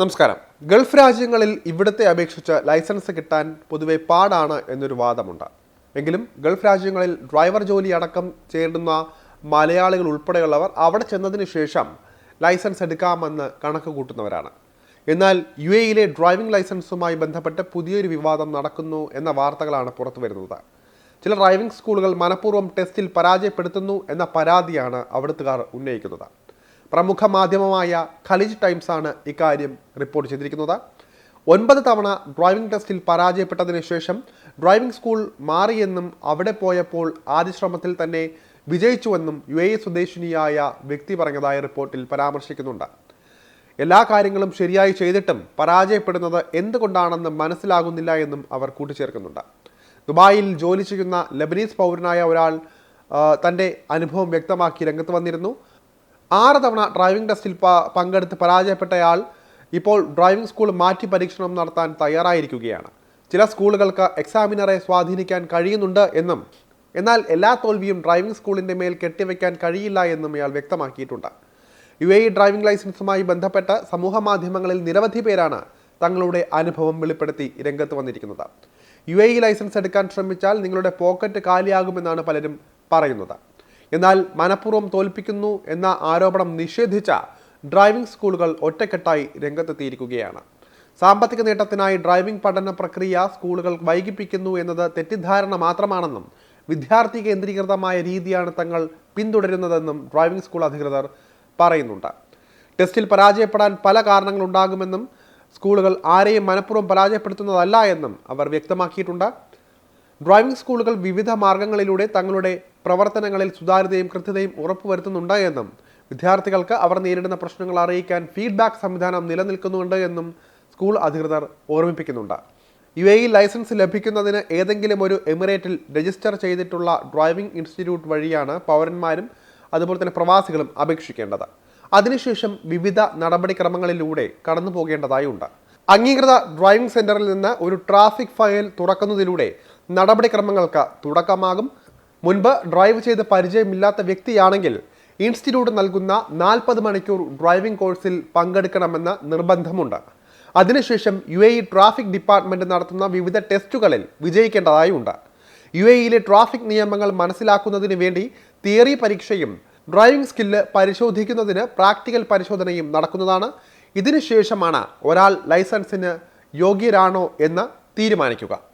നമസ്കാരം. ഗൾഫ് രാജ്യങ്ങളിൽ ഇവിടത്തെ അപേക്ഷിച്ച് ലൈസൻസ് കിട്ടാൻ പൊതുവെ പാടാണ് എന്നൊരു വാദമുണ്ട്. എങ്കിലും ഗൾഫ് രാജ്യങ്ങളിൽ ഡ്രൈവർ ജോലി അടക്കം ചേരുന്ന മലയാളികൾ ഉൾപ്പെടെയുള്ളവർ അവിടെ ചെന്നതിന് ശേഷം ലൈസൻസ് എടുക്കാമെന്ന് കണക്ക് കൂട്ടുന്നവരാണ്. എന്നാൽ യു എയിലെ ഡ്രൈവിംഗ് ലൈസൻസുമായി ബന്ധപ്പെട്ട് പുതിയൊരു വിവാദം നടക്കുന്നു എന്ന വാർത്തകളാണ് പുറത്തു വരുന്നത്. ചില ഡ്രൈവിംഗ് സ്കൂളുകൾ മനഃപൂർവം ടെസ്റ്റിൽ പരാജയപ്പെടുത്തുന്നു എന്ന പരാതിയാണ് അവിടുത്തുകാർ ഉന്നയിക്കുന്നത്. പ്രമുഖ മാധ്യമമായ ഖലിജ് ടൈംസാണ് ഇക്കാര്യം റിപ്പോർട്ട് ചെയ്തിരിക്കുന്നത്. ഒൻപത് തവണ ഡ്രൈവിംഗ് ടെസ്റ്റിൽ പരാജയപ്പെട്ടതിന് ശേഷം ഡ്രൈവിംഗ് സ്കൂൾ മാറിയെന്നും അവിടെ പോയപ്പോൾ ആദ്യ ശ്രമത്തിൽ തന്നെ വിജയിച്ചുവെന്നും യു എ സ്വദേശിനിയായ വ്യക്തി പറഞ്ഞതായ റിപ്പോർട്ടിൽ പരാമർശിക്കുന്നുണ്ട്. എല്ലാ കാര്യങ്ങളും ശരിയായി ചെയ്തിട്ടും പരാജയപ്പെടുന്നത് എന്തുകൊണ്ടാണെന്ന് മനസ്സിലാകുന്നില്ല എന്നും അവർ കൂട്ടിച്ചേർക്കുന്നുണ്ട്. ദുബായിൽ ജോലി ചെയ്യുന്ന ലബനീസ് പൗരനായ ഒരാൾ തന്റെ അനുഭവം വ്യക്തമാക്കി രംഗത്ത് വന്നിരുന്നു. ആറ് തവണ ഡ്രൈവിംഗ് ടെസ്റ്റിൽ പങ്കെടുത്ത് പരാജയപ്പെട്ടയാൾ ഇപ്പോൾ ഡ്രൈവിംഗ് സ്കൂൾ മാറ്റി പരീക്ഷണം നടത്താൻ തയ്യാറായിരിക്കുകയാണ്. ചില സ്കൂളുകൾക്ക് എക്സാമിനറെ സ്വാധീനിക്കാൻ കഴിയുന്നുണ്ട് എന്നും എന്നാൽ എല്ലാ തോൽവിയും ഡ്രൈവിംഗ് സ്കൂളിന്റെ മേൽ കെട്ടിവെക്കാൻ കഴിയില്ല എന്നും ഇയാൾ വ്യക്തമാക്കിയിട്ടുണ്ട്. യു എ ഡ്രൈവിംഗ് ലൈസൻസുമായി ബന്ധപ്പെട്ട് സമൂഹ മാധ്യമങ്ങളിൽ നിരവധി പേരാണ് തങ്ങളുടെ അനുഭവം വെളിപ്പെടുത്തി രംഗത്ത് വന്നിരിക്കുന്നത്. യു എ ലൈസൻസ് എടുക്കാൻ ശ്രമിച്ചാൽ നിങ്ങളുടെ പോക്കറ്റ് കാലിയാകുമെന്നാണ് പലരും പറയുന്നത്. എന്നാൽ മനഃപൂർവം തോൽപ്പിക്കുന്നു എന്ന ആരോപണം നിഷേധിച്ച ഡ്രൈവിംഗ് സ്കൂളുകൾ ഒറ്റക്കെട്ടായി രംഗത്തെത്തിയിരിക്കുകയാണ്. സാമ്പത്തിക നേട്ടത്തിനായി ഡ്രൈവിംഗ് പഠന പ്രക്രിയ സ്കൂളുകൾ വൈകിപ്പിക്കുന്നു എന്നത് തെറ്റിദ്ധാരണ മാത്രമാണെന്നും വിദ്യാർത്ഥി കേന്ദ്രീകൃതമായ രീതിയാണ് തങ്ങൾ പിന്തുടരുന്നതെന്നും ഡ്രൈവിംഗ് സ്കൂൾ അധികൃതർ പറയുന്നുണ്ട്. ടെസ്റ്റിൽ പരാജയപ്പെടാൻ പല കാരണങ്ങളുണ്ടാകുമെന്നും സ്കൂളുകൾ ആരെയും മനഃപൂർവം പരാജയപ്പെടുത്തുന്നതല്ല എന്നും അവർ വ്യക്തമാക്കിയിട്ടുണ്ട്. ഡ്രൈവിംഗ് സ്കൂളുകൾ വിവിധ മാർഗങ്ങളിലൂടെ തങ്ങളുടെ പ്രവർത്തനങ്ങളിൽ സുതാര്യതയും കൃത്യതയും ഉറപ്പുവരുത്തുന്നുണ്ട് എന്നും വിദ്യാർത്ഥികൾക്ക് അവർ നേരിടുന്ന പ്രശ്നങ്ങൾ അറിയിക്കാൻ ഫീഡ്ബാക്ക് സംവിധാനം നിലനിൽക്കുന്നുണ്ട് എന്നും സ്കൂൾ അധികൃതർ ഓർമ്മിപ്പിക്കുന്നുണ്ട്. യു എ ലൈസൻസ് ലഭിക്കുന്നതിന് ഏതെങ്കിലും ഒരു എമിറേറ്റിൽ രജിസ്റ്റർ ചെയ്തിട്ടുള്ള ഡ്രൈവിംഗ് ഇൻസ്റ്റിറ്റ്യൂട്ട് വഴിയാണ് പൗരന്മാരും അതുപോലെ തന്നെ പ്രവാസികളും അപേക്ഷിക്കേണ്ടത്. അതിനുശേഷം വിവിധ നടപടിക്രമങ്ങളിലൂടെ കടന്നു പോകേണ്ടതായുണ്ട് അംഗീകൃത ഡ്രൈവിംഗ് സെന്ററിൽ നിന്ന് ഒരു ട്രാഫിക് ഫയൽ തുറക്കുന്നതിലൂടെ നടപടിക്രമങ്ങൾക്ക് തുടക്കമാകും. മുൻപ് ഡ്രൈവ് ചെയ്ത് പരിചയമില്ലാത്ത വ്യക്തിയാണെങ്കിൽ ഇൻസ്റ്റിറ്റ്യൂട്ട് നൽകുന്ന നാൽപ്പത് മണിക്കൂർ ഡ്രൈവിംഗ് കോഴ്സിൽ പങ്കെടുക്കണമെന്ന് നിർബന്ധമുണ്ട്. അതിനുശേഷം U A E traffic department നടത്തുന്ന വിവിധ ടെസ്റ്റുകളിൽ വിജയിക്കേണ്ടതായുണ്ട്. യു എ ഇയിലെ ട്രാഫിക് നിയമങ്ങൾ മനസ്സിലാക്കുന്നതിന് വേണ്ടി തിയറി പരീക്ഷയും ഡ്രൈവിംഗ് സ്കില്ല് പരിശോധിക്കുന്നതിന് പ്രാക്ടിക്കൽ പരിശോധനയും നടക്കുന്നതാണ്. ഇതിനുശേഷമാണ് ഒരാൾ ലൈസൻസിന് യോഗ്യരാണോ എന്ന് തീരുമാനിക്കുക.